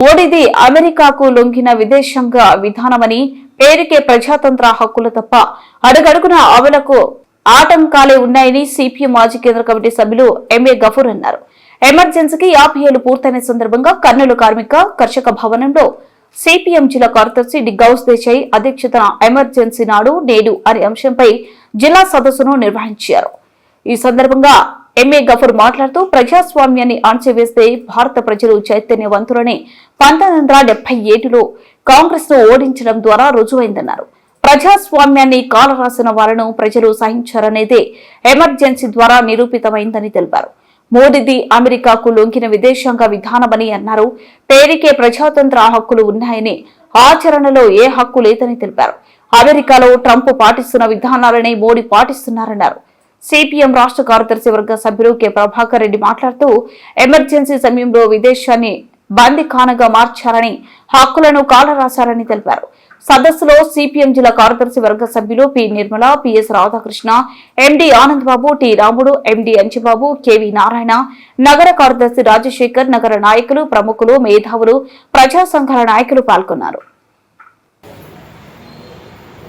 మోడీది అమెరికాకు లొంగిన విదేశాంగ విధానమని పేరుకే ప్రజాతంత్ర హక్కులు తప్ప అడుగడుగున అవలకు ఆటంకాలే ఉన్నాయని సిపిఎం మాజీ కేంద్ర కమిటీ సభ్యులు ఎంఏ గఫూర్ అన్నారు. ఎమర్జెన్సీకి యాభై ఏళ్ళు పూర్తయిన సందర్భంగా కర్నూలు కార్మిక కర్షక భవనంలో సిపిఎం జిల్లా కార్యదర్శి డి. గౌస్ దేశాయ్ అధ్యక్షతన ఎమర్జెన్సీ నాడు నేడు అనే అంశంపై జిల్లా సదస్సును నిర్వహించారు. ఈ సందర్భంగా ఎంఏ గఫూర్ మాట్లాడుతూ ప్రజాస్వామ్యాన్ని అణచివేస్తే భారత ప్రజలు చైతన్యవంతులని పంతొమ్మిది వందల డెబ్బై ఏడులో కాంగ్రెస్ను ఓడించడం ద్వారా రుజువైందన్నారు. ప్రజాస్వామ్యాన్ని కాలరాసిన వారిను ప్రజలు సహించారనేదే ఎమర్జెన్సీ ద్వారా నిరూపితమైందని తెలిపారు. మోదీది అమెరికాకు లొంగిన విదేశాంగ విధానమని అన్నారు. పేరుకే ప్రజాతంత్ర హక్కులు ఉన్నాయని ఆచరణలో ఏ హక్కు లేదని తెలిపారు. అమెరికాలో ట్రంప్ పాటిస్తున్న విధానాలనే మోడీ పాటిస్తున్నారన్నారు. సిపిఎం రాష్ట్ర కార్యదర్శి వర్గ సభ్యులు కె. ప్రభాకర్ రెడ్డి మాట్లాడుతూ ఎమర్జెన్సీ సమయంలో విదేశాన్ని బందిఖానగా మార్చారని హక్కులను కాలరాశారని తెలిపారు. సదస్సులో సిపిఎం జిల్లా కార్యదర్శి వర్గ సభ్యులు P. Nirmala PS Radhakrishna MD Anandababu T. Ramudu MD Anchibabu KV Narayana నగర కార్యదర్శి రాజశేఖర్ నగర నాయకులు ప్రముఖులు మేధావులు ప్రజా సంఘాల నాయకులు పాల్గొన్నారు.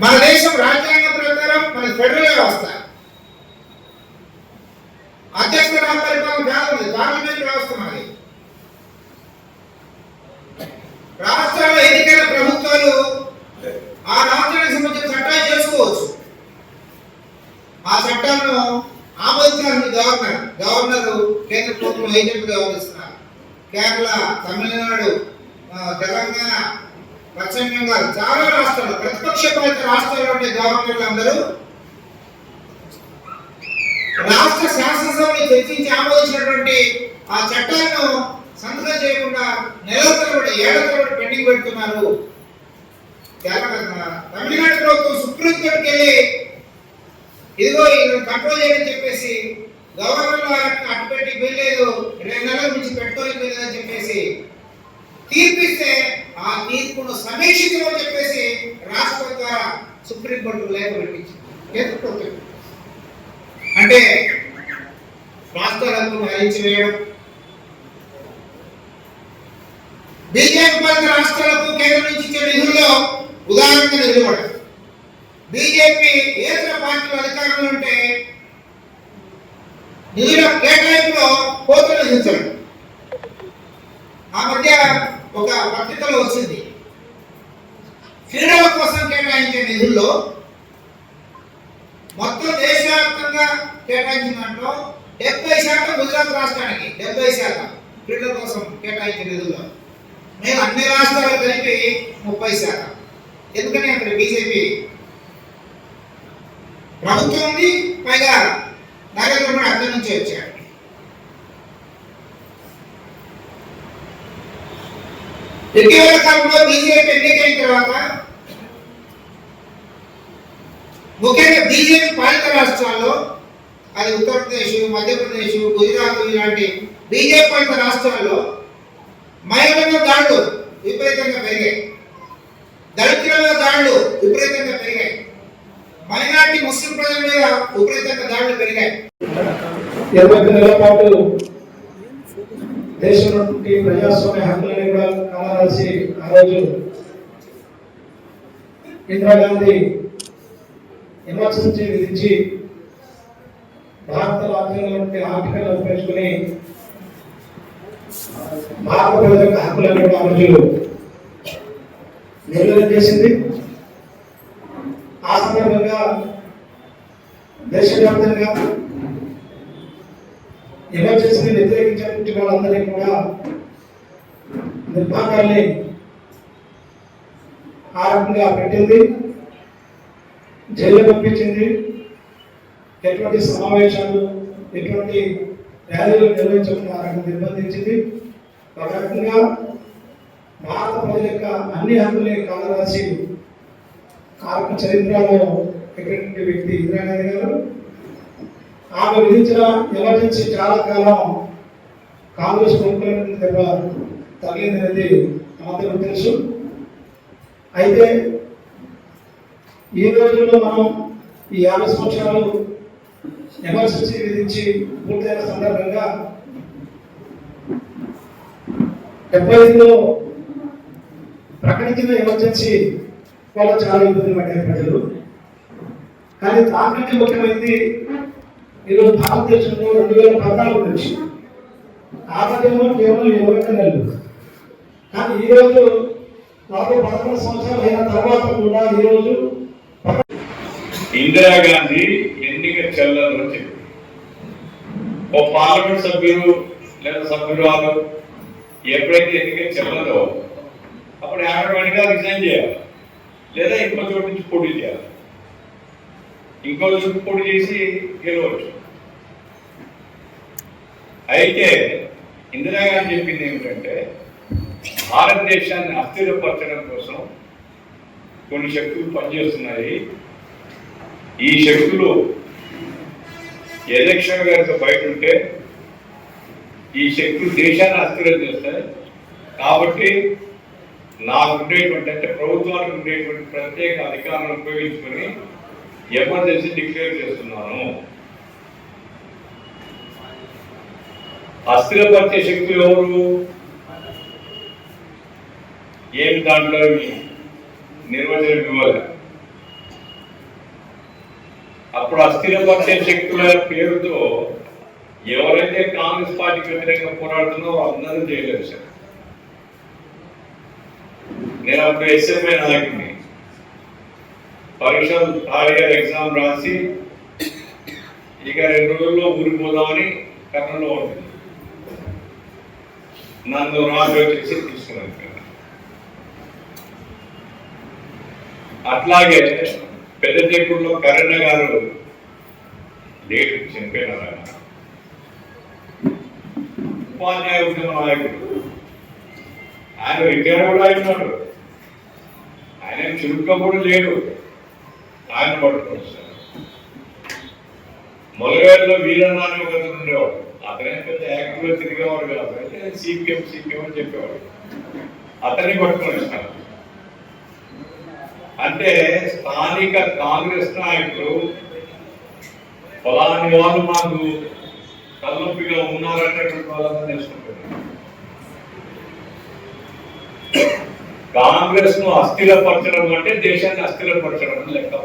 మన దేశం రాజ్యాంగ ప్రకారం మన ఫెడరల్ వ్యవస్థ అధ్యక్ష రామ పరిపాలన కాదు పార్లమెంట్ వ్యవస్థ మనది రాష్ట్రాల ఎన్నికైన ప్రభుత్వాలు ఆ రాష్ట్రానికి సంబంధించిన చట్టాలు చేసుకోవచ్చు. ఆ చట్టాలను ఆమోదించాలని గవర్నర్ గవర్నర్ కేంద్ర ప్రభుత్వం ఏజెంట్ వ్యవహరిస్తున్నారు. కేరళ తమిళనాడు తెలంగాణ పశ్చిమ బెంగాల్ చాలా రాష్ట్రాలు ప్రతిపక్ష పాలిత రాష్ట్రాల్లో ఉండే గవర్నర్లు అందరూ చర్చించి ఆమోదించినటువంటి ఆ చట్టాలను సంతకం చేయకుండా నెల తరబడి ఏళ్ళ తరబడి పెండింగ్ పెడుతున్నారు తమిళనాడు ప్రభుత్వం సుప్రీం కోర్టుకి వెళ్ళి ఇదిగో ఇది కంట్రోల్ చేయని చెప్పేసి గవర్నర్ అటు పెట్టి వీల్లేదు రెండు నెలల నుంచి పెట్టుకోలేక లేదని చెప్పేసి తీర్పిస్తే ఆ తీర్పును సమీక్షించమని చెప్పేసి రాష్ట్రం ద్వారా సుప్రీంకోర్టు లేఖ పెట్టించింది. కేంద్ర ప్రభుత్వం అంటే రాష్ట్రాలకు హరించివేయడం బీజేపీ పాలిత రాష్ట్రాలకు కేంద్రం నుంచి ఇచ్చే నిధుల్లో ఉదాహరణగా నిలబడదు బీజేపీ ఏతర పార్టీలు అధికారంలో ఉంటే నిధుల కేటాయింపులో కోతలు విధించడం. ఆ మధ్య ఒక పత్రికలో వచ్చింది. క్రీడల కోసం కేటాయించే నిధుల్లో మొత్తం దేశవ్యాప్తంగా కేటాయించిన దాంట్లో డెబ్బై శాతం గుజరాత్ రాష్ట్రానికి డెబ్బై శాతం క్రీడల కోసం కేటాయించిన నిధుల్లో. మేము అన్ని రాష్ట్రాలు కలిపి ముప్పై శాతం. ఎందుకని అక్కడ బీజేపీ ప్రభుత్వం ఉంది పైగా నరేంద్ర మోడీ అక్కడి నుంచి వచ్చాడు ఇటీవల కాలంలో బీజేపీ ఎన్నికైన తర్వాత ముఖ్యంగా బీజేపీ పాలిత రాష్ట్రాల్లో అది ఉత్తరప్రదేశ్ మధ్యప్రదేశ్ గుజరాత్ ఇలాంటి బీజేపీ పాలిత రాష్ట్రాల్లో మహిళల మీద దాడులు విపరీతంగా పెరిగాయి. దళితుల మీద దాడులు విపరీతంగా పెరిగాయి. మైనార్టీ ముస్లిం ప్రజల మీద విపరీతంగా దాడులు పెరిగాయి. ఇరవై నెలల పాటు దేశంలో నుండి ప్రజాస్వామ్య హక్కులని కూడా కాలరాసి ఆ రోజు ఇందిరాగాంధీ ఎమర్జెన్సీ విధించి భారత రాజ్యాంగంలో ఆర్టికల్ ఉపయోగించుకుని భారత ప్రజల హక్కులను కూడా ఆ చేసింది. ఆ సందర్భంగా దేశవ్యాప్తంగా ఎమర్జెన్సీని వ్యతిరేకించినటువంటి వాళ్ళందరినీ కూడా నిర్మాణాన్ని ఆ రకంగా పెట్టింది. జైలు పంపించింది. ఎటువంటి సమావేశాలు ఎటువంటి ర్యాలీలు నిర్వహించకుండా నిర్బంధించింది. ఒక రకంగా భారత ప్రజల యొక్క అన్ని హక్కులే కాలరాసి ఆత్మ చరిత్రలో ఎక్కడి వ్యక్తి ఇందిరాగాంధీ గారు. ఆమె విధించిన ఎమర్జెన్సీ చాలా కాలం కాంగ్రెస్ ప్రభుత్వం దెబ్బ తగిలిందనేది మనందరూ తెలుసు. అయితే ఈ రోజుల్లో మనం ఈ యాభై సంవత్సరాలు ఎమర్జెన్సీ విధించి పూర్తయిన సందర్భంగా డెబ్బై ఐదులో ప్రకటించిన ఎమర్జెన్సీ వల్ల చాలా ఇబ్బంది పడ్డారు ప్రజలు. కానీ దానికంటే ముఖ్యమైనది ఈరోజు భారతదేశంలో రెండు వేల పద్నాలుగు నుంచి ఆరోగ్యంలో కేవలం ఇరవై ఒక్క నెలలు. కానీ ఈరోజు నాకు పదకొండు సంవత్సరాలు అయిన తర్వాత కూడా ఈరోజు ఇందిరాగాంధీ ఎన్నిక చెల్లదు ఓ పార్లమెంట్ సభ్యులు లేదా సభ్యురాలు ఎప్పుడైతే ఎన్నిక చెల్లదో అప్పుడు ఆటోమేటిక్గా రిజైన్ చేయాలి. లేదా ఇంకో చోటు నుంచి పోటీ చేయాలి. ఇంకో చోటు పోటీ చేసి గెలవచ్చు. అయితే ఇందిరాగాంధీ చెప్పింది ఏమిటంటే భారతదేశాన్ని అస్థిరపరచడం కోసం కొన్ని శక్తులు పనిచేస్తున్నాయి. ఈ శక్తులు ఎలక్షన్ కనుక బయట ఉంటే ఈ శక్తులు దేశాన్ని అస్థిరం చేస్తాయి. కాబట్టి నాకు ఉండేటువంటి అంటే ప్రభుత్వానికి ఉండేటువంటి ప్రత్యేక అధికారాలను ఉపయోగించుకొని ఎమర్జెన్సీ డిక్లేర్ చేస్తున్నాను. అస్థిరపరిచే శక్తులు ఎవరు? ఏమి దాంట్లో నిర్వచనం ఇవ్వాలి అప్పుడు అస్థిరపరిచే శక్తుల పేరుతో ఎవరైతే కాంగ్రెస్ పార్టీకి వ్యతిరేకంగా పోరాడుతున్నారో అందరూ చేయలేదు సార్ నేను అప్పుడు ఎస్ఎంఐ నాయకుడిని. పరీక్ష థర్డ్ ఇయర్ ఎగ్జామ్ రాసి ఇక రెండు రోజుల్లో ఊరిపోదామని కర్నూలులో ఉంటుంది నన్ను రాజు చేసి తీసుకున్నాను అట్లాగే పెద్ద చెక్కుల్లో కరుణ గారు లేట్ చనిపోయినారు ఆయన. ఉపాధ్యాయ ఉద్యమ నాయకుడు. ఆయన రిటైర్ కూడా అయినాడు ఆయన చురుగ్గా కూడా లేడు. ఆయన పట్టుకొని సార్ మొలవేళ్ళలో వీరన్న అని ఒక ఉండేవాడు. అతనే పెద్ద యాక్టివ్గా తిరిగేవాడు కాదు. అయితే సిపిఎం సిపిఎం అని చెప్పేవాడు. అతన్ని పట్టుకొని వచ్చినారు అంటే స్థానిక కాంగ్రెస్ నాయకులు ఫలాని వాళ్ళు మాకు తలనొప్పిగా ఉన్నారనేటువంటి వాళ్ళని తెలుసుకుంటున్నారు. కాంగ్రెస్ను అస్థిరపరచడం అంటే దేశాన్ని అస్థిరపరచడం అని లెక్క